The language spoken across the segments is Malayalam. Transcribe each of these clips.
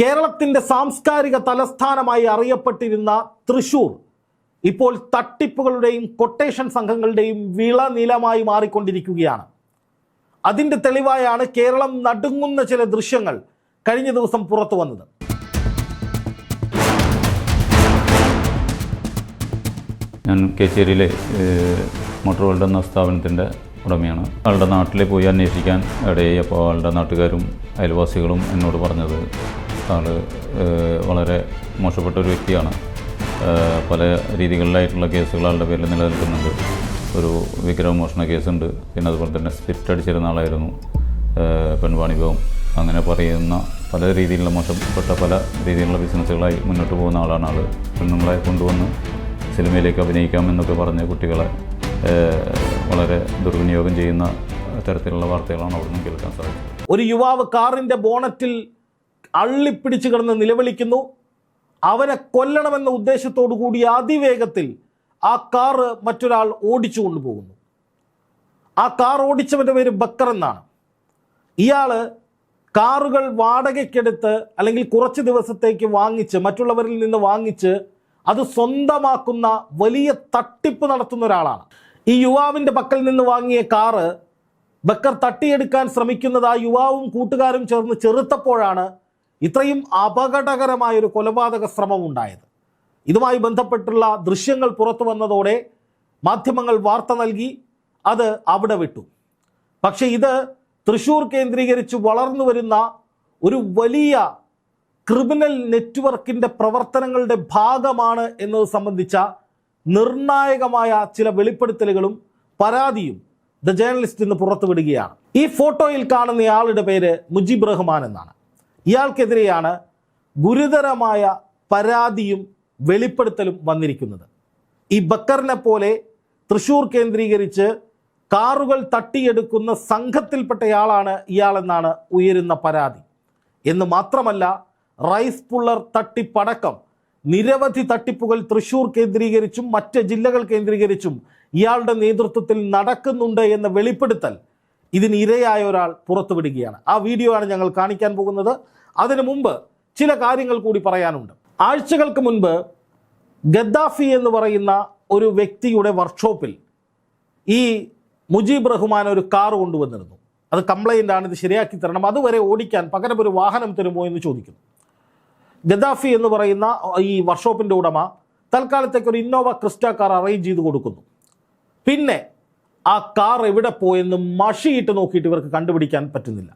കേരളത്തിന്റെ സാംസ്കാരിക തലസ്ഥാനമായി അറിയപ്പെട്ടിരുന്ന തൃശൂർ ഇപ്പോൾ തട്ടിപ്പുകളുടെയും കൊട്ടേഷൻ സംഘങ്ങളുടെയും വിളനിലമായി മാറിക്കൊണ്ടിരിക്കുകയാണ്. അതിന്റെ തെളിവായാണ് കേരളം നടുങ്ങുന്ന ചില ദൃശ്യങ്ങൾ കഴിഞ്ഞ ദിവസം പുറത്തു വന്നത്. ഞാൻ കേച്ചേരിയിലെ മോട്ടോർ വേൾഡ് എന്ന സ്ഥാപനത്തിന്റെ ഉടമയാണ്. ആളുടെ നാട്ടിൽ പോയി അന്വേഷിക്കാൻ ഇടയായി. അപ്പോൾ ആളുടെ നാട്ടുകാരും അയൽവാസികളും എന്നോട് പറഞ്ഞത് ആൾ വളരെ മോശപ്പെട്ട ഒരു വ്യക്തിയാണ്. പല രീതികളിലായിട്ടുള്ള കേസുകൾ ആളുടെ പേരിൽ നിലനിൽക്കുന്നുണ്ട്. ഒരു വിഗ്രഹമോഷണ കേസുണ്ട്. പിന്നെ അതുപോലെ തന്നെ സ്പിരിറ്റ് അടിച്ചിരുന്ന ആളായിരുന്നു പെൺവാണിഭവം. അങ്ങനെ പറയുന്ന പല രീതിയിലുള്ള മോശപ്പെട്ട പല രീതിയിലുള്ള ബിസിനസ്സുകളായി മുന്നോട്ട് പോകുന്ന ആളാണ് ആൾ പെണ്ണുങ്ങളെ കൊണ്ടുവന്ന് സിനിമയിലേക്ക് അഭിനയിക്കാം എന്നൊക്കെ പറഞ്ഞ് കുട്ടികളെ വളരെ ദുർവിനിയോഗം ചെയ്യുന്ന തരത്തിലുള്ള വാർത്തകളാണ് അവിടെ നിന്ന് കേൾക്കാൻ സാധിക്കുന്നത് ഒരു യുവാവ് കാറിന്റെ ബോണറ്റിൽ അള്ളിപ്പിടിച്ചു കിടന്ന് നിലവിളിക്കുന്നു. അവനെ കൊല്ലണമെന്ന ഉദ്ദേശത്തോടു കൂടി അതിവേഗത്തിൽ ആ കാറ് മറ്റൊരാൾ ഓടിച്ചു കൊണ്ടുപോകുന്നു. ആ കാർ ഓടിച്ചവന്റെ പേര് ബക്കർ എന്നാണ്. ഇയാൾ കാറുകൾ വാടകയ്ക്കെടുത്ത് അല്ലെങ്കിൽ കുറച്ച് ദിവസത്തേക്ക് വാങ്ങിച്ച് മറ്റുള്ളവരിൽ നിന്ന് വാങ്ങിച്ച് അത് സ്വന്തമാക്കുന്ന വലിയ തട്ടിപ്പ് നടത്തുന്ന ഒരാളാണ്. ഈ യുവാവിന്റെ പക്കൽ നിന്ന് വാങ്ങിയ കാറ് ബക്കർ തട്ടിയെടുക്കാൻ ശ്രമിക്കുന്നത് ആ യുവാവും കൂട്ടുകാരും ചേർന്ന് ചെറുത്തപ്പോഴാണ് ഇത്രയും അപകടകരമായ ഒരു കൊലപാതക ശ്രമം ഉണ്ടായത്. ഇതുമായി ബന്ധപ്പെട്ടുള്ള ദൃശ്യങ്ങൾ പുറത്തു വന്നതോടെ മാധ്യമങ്ങൾ വാർത്ത നൽകി അത് അവിടെ വിട്ടു. പക്ഷേ ഇത് തൃശൂർ കേന്ദ്രീകരിച്ച് വളർന്നു വരുന്ന ഒരു വലിയ ക്രിമിനൽ നെറ്റ്വർക്കിന്റെ പ്രവർത്തനങ്ങളുടെ ഭാഗമാണ് എന്നത് സംബന്ധിച്ച നിർണായകമായ ചില വെളിപ്പെടുത്തലുകളും പരാതിയും ദ ജേർണലിസ്റ്റ് ഇന്ന് പുറത്തുവിടുകയാണ്. ഈ ഫോട്ടോയിൽ കാണുന്ന ആളുടെ പേര് മുജീബ് റഹ്മാൻ എന്നാണ്. ഇയാൾക്കെതിരെയാണ് ഗുരുതരമായ പരാതിയും വെളിപ്പെടുത്തലും വന്നിരിക്കുന്നത്. ഈ ബക്കറിനെ പോലെ തൃശൂർ കേന്ദ്രീകരിച്ച് കാറുകൾ തട്ടിയെടുക്കുന്ന സംഘത്തിൽപ്പെട്ടയാളാണ് ഇയാളെന്നാണ് ഉയരുന്ന പരാതി. എന്ന് മാത്രമല്ല റൈസ് പുള്ളർ തട്ടിപ്പടക്കം നിരവധി തട്ടിപ്പുകൾ തൃശൂർ കേന്ദ്രീകരിച്ചും മറ്റ് ജില്ലകൾ കേന്ദ്രീകരിച്ചും ഇയാളുടെ നേതൃത്വത്തിൽ നടക്കുന്നുണ്ട് എന്ന വെളിപ്പെടുത്തൽ ഇതിന് ഇരയായ ഒരാൾ പുറത്തുവിടുകയാണ്. ആ വീഡിയോ ആണ് ഞങ്ങൾ കാണിക്കാൻ പോകുന്നത്. അതിനു മുമ്പ് ചില കാര്യങ്ങൾ കൂടി പറയാനുണ്ട്. ആഴ്ചകൾക്ക് മുൻപ് ഗദ്ദാഫി എന്ന് പറയുന്ന ഒരു വ്യക്തിയുടെ വർക്ക്ഷോപ്പിൽ ഈ മുജീബ് റഹ്മാൻ ഒരു കാർ കൊണ്ടുവന്നിരുന്നു. അത് കംപ്ലൈന്റ് ആണ് ഇത് ശരിയാക്കി തരണം. അതുവരെ ഓടിക്കാൻ പകരം ഒരു വാഹനം തരുമോ എന്ന് ചോദിക്കുന്നു. ഗദ്ദാഫി എന്ന് പറയുന്ന ഈ വർക്ക്ഷോപ്പിന്റെ ഉടമ തൽക്കാലത്തേക്ക് ഒരു ഇന്നോവ ക്രിസ്റ്റ കാർ അറേഞ്ച് ചെയ്ത് കൊടുക്കുന്നു. പിന്നെ ആ കാർ എവിടെ പോയെന്ന് മഷിയിട്ട് നോക്കിയിട്ട് ഇവർക്ക് കണ്ടുപിടിക്കാൻ പറ്റുന്നില്ല.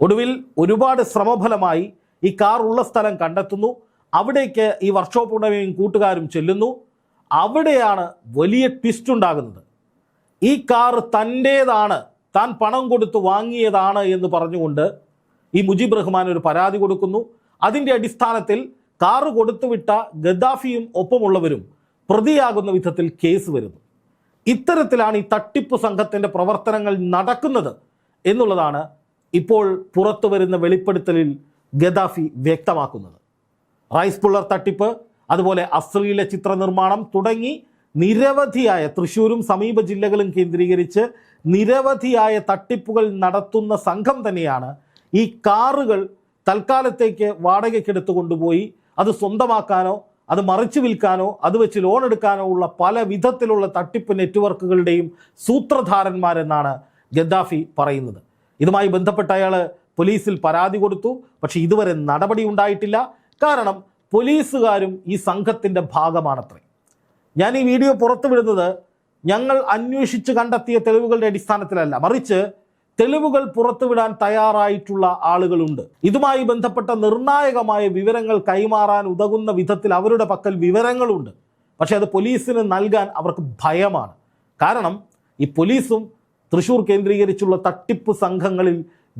ഒടുവിൽ ഒരുപാട് ശ്രമഫലമായി ഈ കാർ ഉള്ള സ്ഥലം കണ്ടെത്തുന്നു. അവിടേക്ക് ഈ വർക്ക്ഷോപ്പ് ഉടമയും കൂട്ടുകാരും ചെല്ലുന്നു. അവിടെയാണ് വലിയ ട്വിസ്റ്റ് ഉണ്ടാകുന്നത്. ഈ കാർ തന്റേതാണ് താൻ പണം കൊടുത്ത് വാങ്ങിയതാണ് എന്ന് പറഞ്ഞുകൊണ്ട് ഈ മുജീബ് റഹ്മാൻ ഒരു പരാതി കൊടുക്കുന്നു. അതിന്റെ അടിസ്ഥാനത്തിൽ കാറ് കൊടുത്തുവിട്ട ഗദ്ദാഫിയും ഒപ്പമുള്ളവരും പ്രതിയാകുന്ന വിധത്തിൽ കേസ് വരുന്നു. ഇത്തരത്തിലാണ് ഈ തട്ടിപ്പ് സംഘത്തിന്റെ പ്രവർത്തനങ്ങൾ നടക്കുന്നത് എന്നുള്ളതാണ് ഇപ്പോൾ പുറത്തു വരുന്ന വെളിപ്പെടുത്തലിൽ ഗദാഫി വ്യക്തമാക്കുന്നത്. റൈസ് പുള്ളർ തട്ടിപ്പ് അതുപോലെ അശ്ലീല ചിത്രനിർമ്മാണം തുടങ്ങി നിരവധിയായ തൃശ്ശൂരും സമീപ ജില്ലകളും കേന്ദ്രീകരിച്ച് നിരവധിയായ തട്ടിപ്പുകൾ നടത്തുന്ന സംഘം തന്നെയാണ് ഈ കാറുകൾ തൽക്കാലത്തേക്ക് വാടകയ്ക്കെടുത്ത് കൊണ്ടുപോയി അത് സ്വന്തമാക്കാനോ അത് മറിച്ചു വിൽക്കാനോ അത് വെച്ച് ലോൺ എടുക്കാനോ ഉള്ള പല വിധത്തിലുള്ള തട്ടിപ്പ് നെറ്റ്വർക്കുകളുടെയും സൂത്രധാരന്മാരെന്നാണ് ഗദ്ദാഫി പറയുന്നത്. ഇതുമായി ബന്ധപ്പെട്ട അയാൾ പോലീസിൽ പരാതി കൊടുത്തു. പക്ഷേ ഇതുവരെ നടപടി ഉണ്ടായിട്ടില്ല. കാരണം പോലീസുകാരും ഈ സംഘത്തിന്റെ ഭാഗമാണത്രേ. ഞാൻ ഈ വീഡിയോ പുറത്തുവിടുന്നത് ഞങ്ങൾ അന്വേഷിച്ച് കണ്ടെത്തിയ തെളിവുകളുടെ അടിസ്ഥാനത്തിലല്ല. മറിച്ച് തെളിവുകൾ പുറത്തുവിടാൻ തയ്യാറായിട്ടുള്ള ആളുകളുണ്ട്. ഇതുമായി ബന്ധപ്പെട്ട നിർണായകമായ വിവരങ്ങൾ കൈമാറാൻ ഉതകുന്ന വിധത്തിൽ അവരുടെ പക്കൽ വിവരങ്ങളുണ്ട്. പക്ഷേ അത് പോലീസിന് നൽകാൻ അവർക്ക് ഭയമാണ്. കാരണം ഈ പോലീസും തൃശൂർ കേന്ദ്രീകരിച്ചുള്ള തട്ടിപ്പ് സംഘങ്ങളിൽ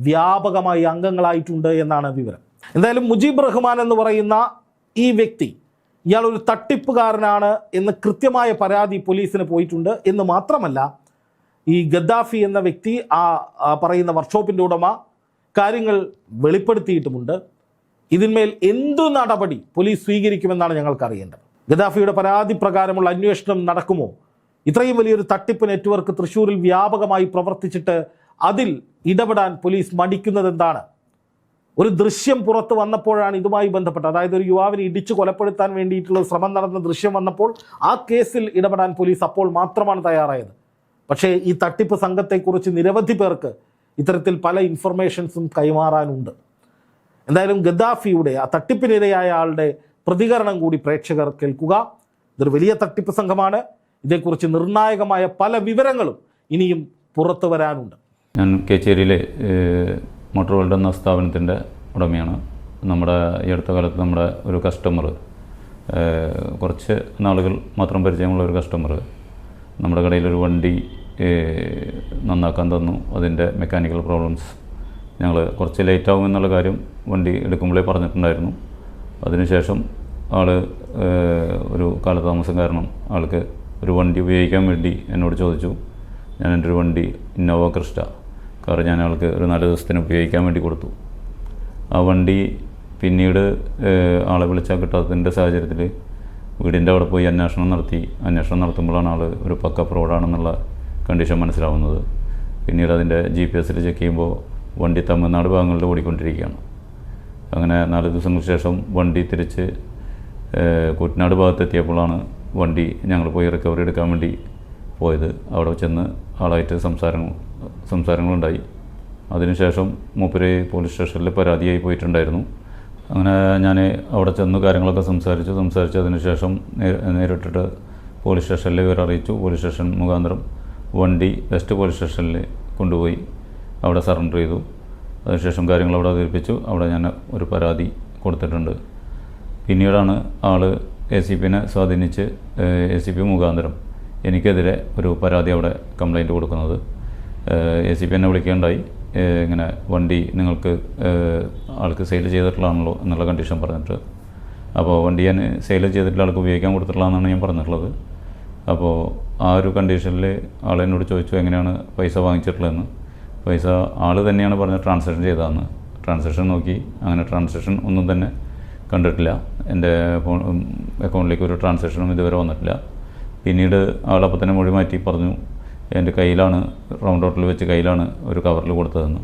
വ്യാപകമായി അംഗങ്ങളായിട്ടുണ്ട് എന്നാണ് വിവരം. എന്തായാലും മുജീബ് റഹ്മാൻ എന്ന് പറയുന്ന ഈ വ്യക്തി ഇയാൾ ഒരു തട്ടിപ്പുകാരനാണ് എന്ന് കൃത്യമായ പരാതി പോലീസിന് പോയിട്ടുണ്ട് എന്ന് മാത്രമല്ല ഈ ഗദ്ദാഫി എന്ന വ്യക്തി ആ പറയുന്ന വർക്ക്ഷോപ്പിന്റെ ഉടമ കാര്യങ്ങൾ വെളിപ്പെടുത്തിയിട്ടുമുണ്ട്. ഇതിന്മേൽ എന്തു നടപടി പോലീസ് സ്വീകരിക്കുമെന്നാണ് ഞങ്ങൾക്ക് അറിയേണ്ടത് ഗദ്ദാഫിയുടെ പരാതി പ്രകാരമുള്ള അന്വേഷണം നടക്കുമോ? ഇത്രയും വലിയൊരു തട്ടിപ്പ് നെറ്റ്വർക്ക് തൃശ്ശൂരിൽ വ്യാപകമായി പ്രവർത്തിച്ചിട്ട് അതിൽ ഇടപെടാൻ പോലീസ് മടിക്കുന്നത് എന്താണ് ഒരു ദൃശ്യം പുറത്ത് വന്നപ്പോഴാണ് ഇതുമായി ബന്ധപ്പെട്ട് അതായത് ഒരു യുവാവിനെ ഇടിച്ചു കൊലപ്പെടുത്താൻ വേണ്ടിയിട്ടുള്ള ശ്രമം നടന്ന ദൃശ്യം വന്നപ്പോൾ ആ കേസിൽ ഇടപെടാൻ പോലീസ് അപ്പോൾ മാത്രമാണ് തയ്യാറായത്. പക്ഷേ ഈ തട്ടിപ്പ് സംഘത്തെക്കുറിച്ച് നിരവധി പേർക്ക് ഇത്തരത്തിൽ പല ഇൻഫർമേഷൻസും കൈമാറാനുണ്ട്. എന്തായാലും ഗദ്ദാഫിയുടെ ആ തട്ടിപ്പിനിരയായ ആളുടെ പ്രതികരണം കൂടി പ്രേക്ഷകർ കേൾക്കുക. ഇതൊരു വലിയ തട്ടിപ്പ് സംഘമാണ്. ഇതേക്കുറിച്ച് നിർണായകമായ പല വിവരങ്ങളും ഇനിയും പുറത്തു വരാനുണ്ട്. ഞാൻ കേച്ചേരിയിലെ മോട്ടോർ വേൾഡ് എന്ന സ്ഥാപനത്തിന്റെ ഉടമയാണ്. നമ്മുടെ ഈ അടുത്ത കാലത്ത് നമ്മുടെ ഒരു കസ്റ്റമർ കുറച്ച് നാളുകൾ മാത്രം പരിചയമുള്ള ഒരു കസ്റ്റമർ നമ്മുടെ കടയിലൊരു വണ്ടി നന്നാക്കാൻ തന്നു. അതിന്റെ മെക്കാനിക്കൽ പ്രോബ്ലംസ് ഞങ്ങൾ കുറച്ച് ലേറ്റ് ആവും എന്നുള്ള കാര്യം വണ്ടി എടുക്കുമ്പോഴേ പറഞ്ഞിട്ടുണ്ടായിരുന്നു. അതിനുശേഷം ആൾ ഒരു കാലതാമസം കാരണം ആൾക്ക് ഒരു വണ്ടി ഉപയോഗിക്കാൻ വേണ്ടി എന്നോട് ചോദിച്ചു. ഞാൻ എന്റെ ഒരു വണ്ടി ഇന്നോവ ക്രിസ്റ്റ കാർ ഞാൻ ആൾക്ക് ഒരു നാല് ദിവസത്തിന് ഉപയോഗിക്കാൻ വേണ്ടി കൊടുത്തു. ആ വണ്ടി പിന്നീട് ആളെ വിളിച്ചാൽ കിട്ടാത്തതിന്റെ സാഹചര്യത്തിൽ വീടിന്റെ അവിടെ പോയി അന്വേഷണം നടത്തി. അന്വേഷണം നടത്തുമ്പോഴാണ് ആൾ ഒരു പക്ക ഫ്രോഡാണെന്നുള്ള കണ്ടീഷൻ മനസ്സിലാവുന്നത്. പിന്നീട് അതിന്റെ ജി പി എസിൽ ചെക്ക് ചെയ്യുമ്പോൾ വണ്ടി തമിഴ്നാട് ഭാഗങ്ങളിൽ ഓടിക്കൊണ്ടിരിക്കുകയാണ്. അങ്ങനെ നാല് ദിവസങ്ങൾക്ക് ശേഷം വണ്ടി തിരിച്ച് കുട്ടനാട് ഭാഗത്തെത്തിയപ്പോഴാണ് വണ്ടി ഞങ്ങൾ പോയി റിക്കവറി എടുക്കാൻ വേണ്ടി പോയത്. അവിടെ ചെന്ന് ആളായിട്ട് സംസാരങ്ങൾ സംസാരങ്ങളുണ്ടായി. അതിനുശേഷം മൂപ്പര് പോലീസ് സ്റ്റേഷനിൽ പരാതിയായി പോയിട്ടുണ്ടായിരുന്നു. അങ്ങനെ ഞാൻ അവിടെ ചെന്ന് കാര്യങ്ങളൊക്കെ സംസാരിച്ചു. സംസാരിച്ചതിന് ശേഷം നേരിട്ടിട്ട് പോലീസ് സ്റ്റേഷനിൽ ഇവർ അറിയിച്ചു. പോലീസ് സ്റ്റേഷൻ മുഖാന്തരം വണ്ടി വെസ്റ്റ് പോലീസ് സ്റ്റേഷനിൽ കൊണ്ടുപോയി അവിടെ സറണ്ടർ ചെയ്തു. അതിനുശേഷം കാര്യങ്ങൾ അവിടെ അവതരിപ്പിച്ചു. അവിടെ ഞാൻ ഒരു പരാതി കൊടുത്തിട്ടുണ്ട്. പിന്നീടാണ് ആൾ എ സി പിനെ സ്വാധീനിച്ച് എ സി പി മുഖാന്തരം എനിക്കെതിരെ ഒരു പരാതി അവിടെ കംപ്ലൈന്റ് കൊടുക്കുന്നത്. എ സി പി എന്നെ വിളിക്കേണ്ടായി. ഇങ്ങനെ വണ്ടി നിങ്ങൾക്ക് ആൾക്ക് സെയിൽ ചെയ്തിട്ടുള്ളതാണല്ലോ എന്നുള്ള കണ്ടീഷൻ പറഞ്ഞിട്ട്. അപ്പോൾ വണ്ടി ഞാൻ സെയിൽ ചെയ്തിട്ടുള്ള ആൾക്ക് ഉപയോഗിക്കാൻ കൊടുത്തിട്ടുള്ളതെന്നാണ് ഞാൻ പറഞ്ഞിട്ടുള്ളത്. അപ്പോൾ ആ ഒരു കണ്ടീഷനിൽ ആൾ എന്നോട് ചോദിച്ചു എങ്ങനെയാണ് പൈസ വാങ്ങിച്ചിട്ടുള്ളതെന്ന്? പൈസ ആൾ തന്നെയാണ് പറഞ്ഞത് ട്രാൻസാക്ഷൻ ചെയ്തതെന്ന്. ട്രാൻസാക്ഷൻ നോക്കി അങ്ങനെ ട്രാൻസാക്ഷൻ ഒന്നും തന്നെ കണ്ടിട്ടില്ല. എന്റെ അക്കൗണ്ടിലേക്ക് ഒരു ട്രാൻസാക്ഷനും ഇതുവരെ വന്നിട്ടില്ല. പിന്നീട് ആളപ്പം തന്നെ മൊഴി മാറ്റി പറഞ്ഞു എന്റെ കയ്യിലാണ് റൗണ്ട് ഔട്ടിൽ വെച്ച് കയ്യിലാണ് ഒരു കവറിൽ കൊടുത്തതെന്ന്.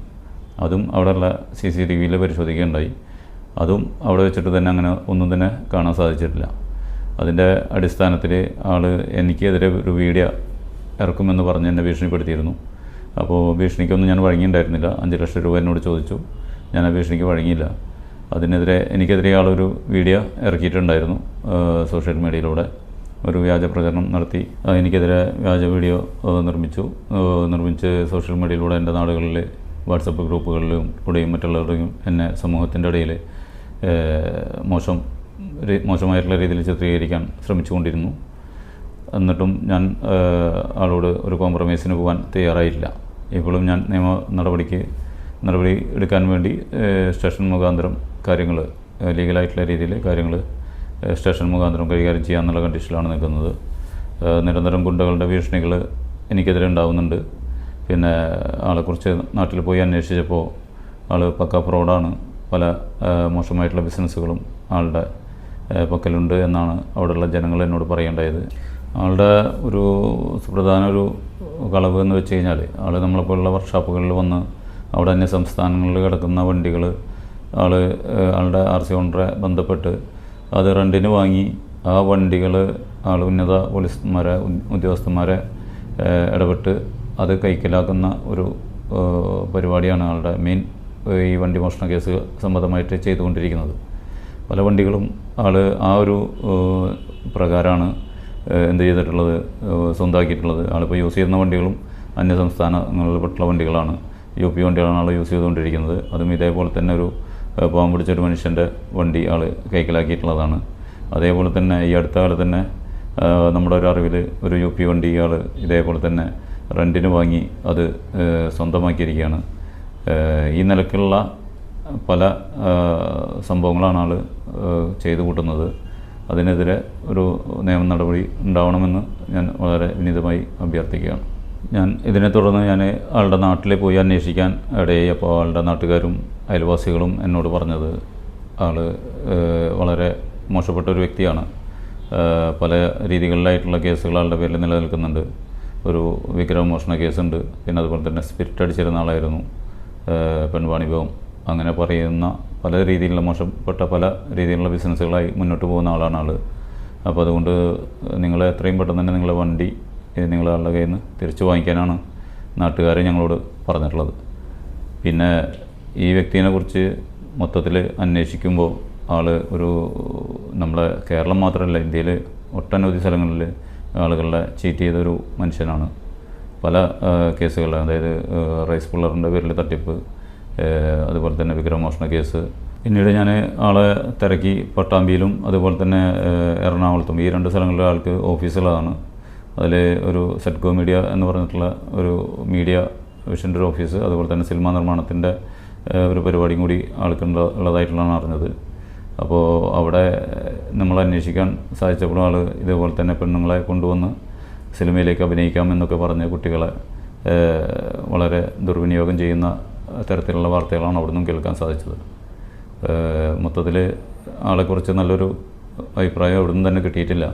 അതും അവിടെയുള്ള സി സി ടി വിയിൽ പരിശോധിക്കുകയുണ്ടായി അതും അവിടെ വെച്ചിട്ട് തന്നെ അങ്ങനെ ഒന്നും തന്നെ കാണാൻ സാധിച്ചിട്ടില്ല. അതിന്റെ അടിസ്ഥാനത്തിൽ ആൾ എനിക്കെതിരെ ഒരു വീഡിയോ ഇറക്കുമെന്ന് പറഞ്ഞ് എന്നെ ഭീഷണിപ്പെടുത്തിയിരുന്നു. അപ്പോൾ ഭീഷണിക്കൊന്നും ഞാൻ വഴങ്ങിയിട്ടുണ്ടായിരുന്നില്ല. അഞ്ച് ലക്ഷം രൂപ എന്നോട് ചോദിച്ചു. ഞാൻ ആ ഭീഷണിക്ക് വഴങ്ങിയില്ല. അതിനെതിരെ എനിക്കെതിരെ ആളൊരു വീഡിയോ ഇറക്കിയിട്ടുണ്ടായിരുന്നു സോഷ്യൽ മീഡിയയിലൂടെ. ഒരു വ്യാജ പ്രചരണം നടത്തി. എനിക്കെതിരെ വ്യാജ വീഡിയോ നിർമ്മിച്ചു. നിർമ്മിച്ച് സോഷ്യൽ മീഡിയയിലൂടെ എന്റെ നാടുകളിൽ വാട്സപ്പ് ഗ്രൂപ്പുകളിലും കൂടെയും മറ്റുള്ളവരുടെയും എന്നെ സമൂഹത്തിന്റെ ഇടയിൽ മോശം മോശമായിട്ടുള്ള രീതിയിൽ ചിത്രീകരിക്കാൻ ശ്രമിച്ചുകൊണ്ടിരുന്നു. എന്നിട്ടും ഞാൻ ആളോട് ഒരു കോംപ്രമൈസിന് പോകാൻ തയ്യാറായില്ല. ഇപ്പോഴും ഞാൻ നിയമ നടപടിക്ക് നടപടി എടുക്കാൻ വേണ്ടി സ്റ്റേഷൻ മുഖാന്തരം കാര്യങ്ങൾ ലീഗലായിട്ടുള്ള രീതിയിൽ കാര്യങ്ങൾ സ്റ്റേഷൻ മുഖാന്തരം കൈകാര്യം ചെയ്യാമെന്നുള്ള കണ്ടീഷനിലാണ് നിൽക്കുന്നത്. നിരന്തരം ഗുണ്ടകളുടെ ഭീഷണികൾ എനിക്കെതിരെ ഉണ്ടാവുന്നുണ്ട്. പിന്നെ ആളെക്കുറിച്ച് നാട്ടിൽ പോയി അന്വേഷിച്ചപ്പോൾ ആൾ പക്ക ഫ്രോഡാണ്. പല മോശമായിട്ടുള്ള ബിസിനസ്സുകളും ആളുടെ പക്കലുണ്ട് എന്നാണ് അവിടെയുള്ള ജനങ്ങൾ എന്നോട് പറയേണ്ടായത് ആളുടെ ഒരു സുപ്രധാന ഒരു കളവ് എന്ന് വെച്ച് കഴിഞ്ഞാൽ ആൾ നമ്മളെപ്പോലുള്ള വർക്ക്ഷോപ്പുകളിൽ വന്ന് അവിടെ അന്യ സംസ്ഥാനങ്ങളിൽ കിടക്കുന്ന വണ്ടികൾ ആൾ ആളുടെ ആർ സി ഓണറെ ബന്ധപ്പെട്ട് അത് റെന്റിന് വാങ്ങി ആ വണ്ടികൾ ആൾ ഉന്നത പോലീസ്മാരെ ഉദ്യോഗസ്ഥന്മാരെ ഇടപെട്ട് അത് കൈക്കലാക്കുന്ന ഒരു പരിപാടിയാണ് ആളുടെ മെയിൻ ഈ വണ്ടി മോഷണ കേസ് സംബന്ധമായിട്ട് ചെയ്തുകൊണ്ടിരിക്കുന്നത്. പല വണ്ടികളും ആൾ ആ ഒരു പ്രകാരമാണ് എന്ത് ചെയ്തിട്ടുള്ളത് സ്വന്തമാക്കിയിട്ടുള്ളത് ആളിപ്പോൾ യൂസ് ചെയ്യുന്ന വണ്ടികളും അന്യ സംസ്ഥാനങ്ങളിൽപ്പെട്ടുള്ള വണ്ടികളാണ്. യു പി വണ്ടികളാണ് ആൾ യൂസ് ചെയ്തുകൊണ്ടിരിക്കുന്നത്. അതും ഇതേപോലെ തന്നെ ഒരു ഏഹ്, പിടിച്ച പിടിച്ചൊരു മനുഷ്യന്റെ വണ്ടി ആൾ കൈക്കലാക്കിയിട്ടുള്ളതാണ്. അതേപോലെ തന്നെ ഈ അടുത്ത കാലത്ത് തന്നെ നമ്മുടെ ഒരു അറിവിൽ ഒരു യു പി വണ്ടി ആൾ ഇതേപോലെ തന്നെ റെന്റിന് വാങ്ങി അത് സ്വന്തമാക്കിയിരിക്കുകയാണ്. ഈ നിലക്കുള്ള പല സംഭവങ്ങളാണ് ആൾ ചെയ്തു കൂട്ടുന്നത്. അതിനെതിരെ ഒരു നിയമ നടപടി ഉണ്ടാവണമെന്ന് ഞാൻ വളരെ വിനീതമായി അഭ്യർത്ഥിക്കുകയാണ്. ഞാൻ ഇതിനെ തുടർന്ന് ഞാൻ ആളുടെ നാട്ടിൽ പോയി അന്വേഷിക്കാൻ ഇടയായി അപ്പോൾ ആളുടെ നാട്ടുകാരും അയൽവാസികളും എന്നോട് പറഞ്ഞത്. ആൾ വളരെ മോശപ്പെട്ട ഒരു വ്യക്തിയാണ്. പല രീതികളിലായിട്ടുള്ള കേസുകൾ ആളുടെ പേരിൽ നിലനിൽക്കുന്നുണ്ട്. ഒരു വിഗ്രഹമോഷണ കേസുണ്ട്. പിന്നെ അതുപോലെ തന്നെ സ്പിരിറ്റ് അടിച്ചിരുന്ന ആളായിരുന്നു. പെൺവാണിഭവും അങ്ങനെ പറയുന്ന പല രീതിയിലുള്ള മോശപ്പെട്ട പല രീതിയിലുള്ള ബിസിനസ്സുകളായി മുന്നോട്ട് പോകുന്ന ആളാണ് ആൾ അപ്പോൾ അതുകൊണ്ട് നിങ്ങളെ എത്രയും പെട്ടെന്ന് തന്നെ നിങ്ങളെ വണ്ടി നിങ്ങളുടെ കയ്യിൽ നിന്ന് തിരിച്ചു വാങ്ങിക്കാനാണ് നാട്ടുകാരെ ഞങ്ങളോട് പറഞ്ഞിട്ടുള്ളത്. പിന്നെ ഈ വ്യക്തിനെ കുറിച്ച് മൊത്തത്തിൽ അന്വേഷിക്കുമ്പോൾ ആൾ ഒരു നമ്മളെ കേരളം മാത്രമല്ല ഇന്ത്യയിൽ ഒട്ടനവധി സ്ഥലങ്ങളിൽ ആളുകളെ ചീറ്റ് ചെയ്തൊരു മനുഷ്യനാണ്. പല കേസുകൾ അതായത് റൈസ് പുള്ളറിന്റെ പേരിൽ തട്ടിപ്പ് അതുപോലെ തന്നെ വിഗ്രഹമോഷണ കേസ്. പിന്നീട് ഞാൻ ആളെ തിരക്കി പട്ടാമ്പിയിലും അതുപോലെ തന്നെ എറണാകുളത്തും ഈ രണ്ട് സ്ഥലങ്ങളിലെ ആൾക്ക് ഓഫീസുകളാണ്. അതിൽ ഒരു സെറ്റ്കോ മീഡിയ എന്ന് പറഞ്ഞിട്ടുള്ള ഒരു മീഡിയ വിഷന്റെ ഒരു ഓഫീസ് അതുപോലെ തന്നെ സിനിമാ നിർമ്മാണത്തിന്റെ ഒരു പരിപാടിയും കൂടി ആൾക്കുള്ള ഉള്ളതായിട്ടുള്ളതാണ് അറിഞ്ഞത്. അപ്പോൾ അവിടെ നമ്മൾ അന്വേഷിക്കാൻ സാധിച്ചപ്പോൾ ആൾ ഇതേപോലെ തന്നെ പെണ്ണുങ്ങളെ കൊണ്ടുവന്ന് സിനിമയിലേക്ക് അഭിനയിക്കാം എന്നൊക്കെ പറഞ്ഞ് കുട്ടികളെ വളരെ ദുർവിനിയോഗം ചെയ്യുന്ന തരത്തിലുള്ള വാർത്തകളാണ് അവിടെ നിന്നും കേൾക്കാൻ സാധിച്ചത്. മൊത്തത്തിൽ ആളെക്കുറിച്ച് നല്ലൊരു അഭിപ്രായം അവിടെ നിന്ന് തന്നെ കിട്ടിയിട്ടില്ല.